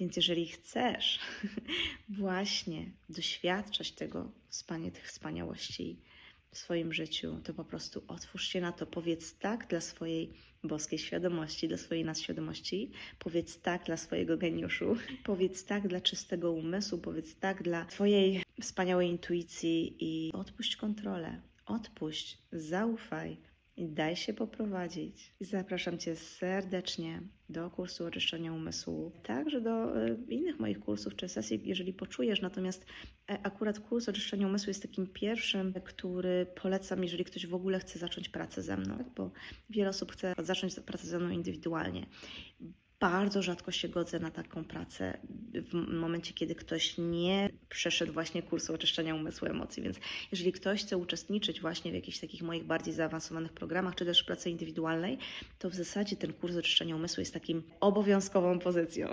Więc jeżeli chcesz właśnie doświadczać tego wspania, tych wspaniałości w swoim życiu, to po prostu otwórz się na to, powiedz tak dla swojej boskiej świadomości, dla swojej nadświadomości, powiedz tak dla swojego geniuszu, powiedz tak dla czystego umysłu, powiedz tak dla twojej wspaniałej intuicji i odpuść kontrolę, odpuść, zaufaj i daj się poprowadzić. Zapraszam Cię serdecznie do kursu oczyszczenia umysłu, także do e, innych moich kursów czy sesji, jeżeli poczujesz. Natomiast e, akurat kurs oczyszczenia umysłu jest takim pierwszym, który polecam, jeżeli ktoś w ogóle chce zacząć pracę ze mną, bo wiele osób chce zacząć pracę ze mną indywidualnie. Bardzo rzadko się godzę na taką pracę w momencie, kiedy ktoś nie przeszedł właśnie kursu oczyszczenia umysłu emocji. Więc jeżeli ktoś chce uczestniczyć właśnie w jakichś takich moich bardziej zaawansowanych programach, czy też w pracy indywidualnej, to w zasadzie ten kurs oczyszczenia umysłu jest takim obowiązkową pozycją.